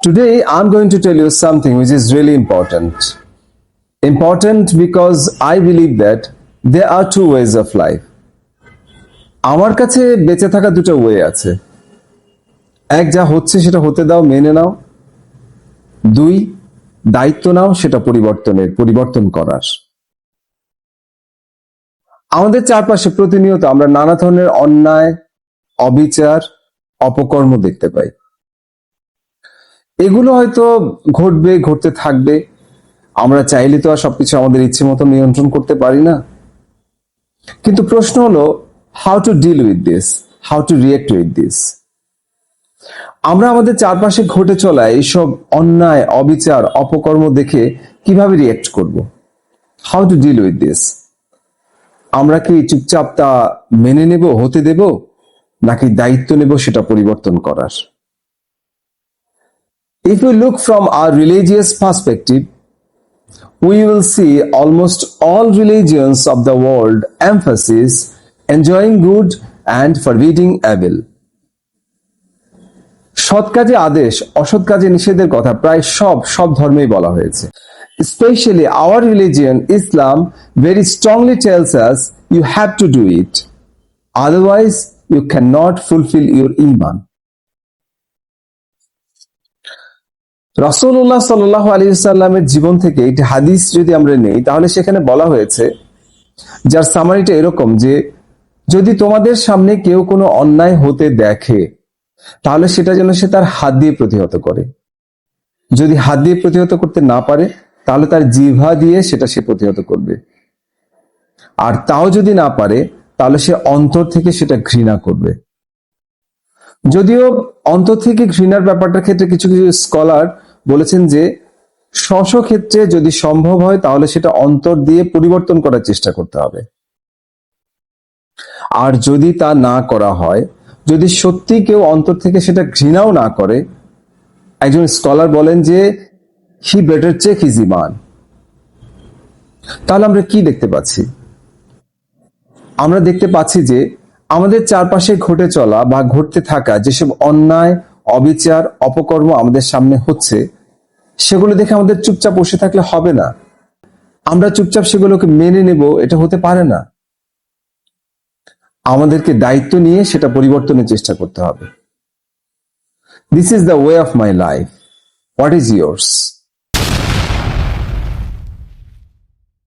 Today, I'm going to tell you something which is really important. Important because I believe that there are two ways of life. আমার কাছে বেঁচে থাকা দুটো way আছে এক যা হচ্ছে সেটা হতে দাও মেনে নাও দুই দায়িত্ব নাও সেটা পরিবর্তনের পরিবর্তন করার আমাদের চারপাশে প্রতিনিয়ত আমরা নানা ধরনের অন্যায় অবিচার অপকর্ম দেখতে পাই এগুলো হয়তো ঘটবে, ঘটতে থাকবে। আমরা চাইলে তো আর সবকিছু আমাদের ইচ্ছে মতো নিয়ন্ত্রণ করতে পারি না। কিন্তু প্রশ্ন হলো how to deal with this how to react with this আমরা আমাদের চারপাশে ঘটে চলা এইসব অন্যায়, অবিচার, অপকর্ম দেখে কীভাবে রিয়েক্ট করব? How to deal with this আমরা কি চুপচাপ তা মেনে নেব, হতে দেব, নাকি দায়িত্ব নেব সেটা পরিবর্তন করার? If we look from our religious perspective, we will see almost all religions of the world emphasis enjoying good and forbidding evil. সৎ কাজে আদেশ অসৎ কাজে নিষেধের কথা প্রায় সব সব ধর্মেই বলা হয়েছে specially our religion Islam very strongly tells you have to do it otherwise you can not fulfil your ইমান রসুল্লাহ সাল্লাহ আলী সাল্লামের জীবন থেকে একটি হাদিস যদি আমরা নেই, তাহলে সেখানে বলা হয়েছে, যার সামারিটা এরকম যে, যদি তোমাদের সামনে কেউ কোনো অন্যায় হতে দেখে, তাহলে সেটা যেন সে তার হাত দিয়ে প্রতিহত করে। যদি হাত দিয়ে প্রতিহত করতে না পারে, তাহলে তার জিভা দিয়ে সেটা সে প্রতিহত করবে। আর তাও যদি না পারে, তাহলে সে অন্তর থেকে সেটা ঘৃণা করবে। যদিও অন্তর থেকে ঘৃণার ব্যাপারটার ক্ষেত্রে কিছু কিছু স্কলার বলেছেন যে স্ব ক্ষেত্রে যদি সম্ভব হয়, তাহলে সেটা অন্তর দিয়ে পরিবর্তন করার চেষ্টা করতে হবে। আর যদি তা না করা হয়, যদি সত্যি কেউ অন্তর থেকে সেটা ঘৃণাও না করে, একজন স্কলার বলেন যে, হি বেটার চেক হিজ ইমান। তাহলে আমরা কি দেখতে পাচ্ছি? আমরা দেখতে পাচ্ছি যে, আমাদের চারপাশে ঘটে চলা বা ঘটতে থাকা যেসব অন্যায় অবিচার, অপকর্ম আমাদের সামনে হচ্ছে, সেগুলো দেখে আমাদের চুপচাপ বসে থাকলে হবে না। আমরা চুপচাপ সেগুলোকে মেনে নেব, এটা হতে পারে না। আমাদেরকে দায়িত্ব নিয়ে সেটা পরিবর্তনের চেষ্টা করতে হবে। This is the way of my life what is years